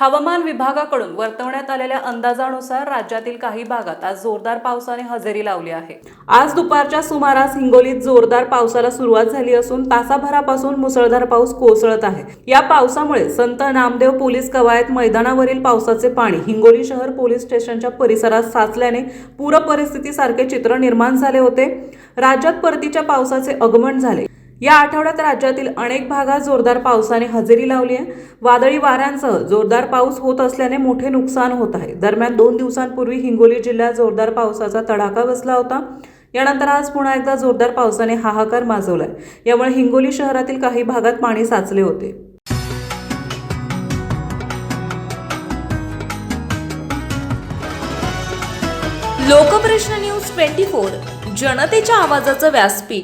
हवामान विभागाकडून वर्तवण्यात आलेल्या अंदाजानुसार राज्यातील काही भागात आज जोरदार पावसाने हजेरी लावली आहे. आज दुपारच्या सुमारास हिंगोलीत जोरदार पावसाला सुरुवात झाली असून तासाभरापासून मुसळधार पाऊस कोसळत आहे. या पावसामुळे संत नामदेव पोलीस कवायत मैदानावरील पावसाचे पाणी हिंगोली शहर पोलीस स्टेशनच्या परिसरात साचल्याने पूर परिस्थितीसारखे चित्र निर्माण झाले होते. राज्यात परतीच्या पावसाचे आगमन झाले. या आठवड्यात राज्यातील अनेक भागात जोरदार पावसाने हजेरी लावली आहे. वादळी वाऱ्यांसह जोरदार पाऊस होत असल्याने मोठे नुकसान होत आहे. दरम्यान दोन दिवसांपूर्वी हिंगोली जिल्ह्यात जोरदार पावसाचा तडाखा बसला होता. यानंतर आज पुन्हा एकदा जोरदार पावसाने हाहाकार माजवलाय. यामुळे हिंगोली शहरातील काही भागात पाणी साचले होते. लोकप्रश्न न्यूज ट्वेंटी फोर जनतेच्या आवाजाचं व्यासपीठ.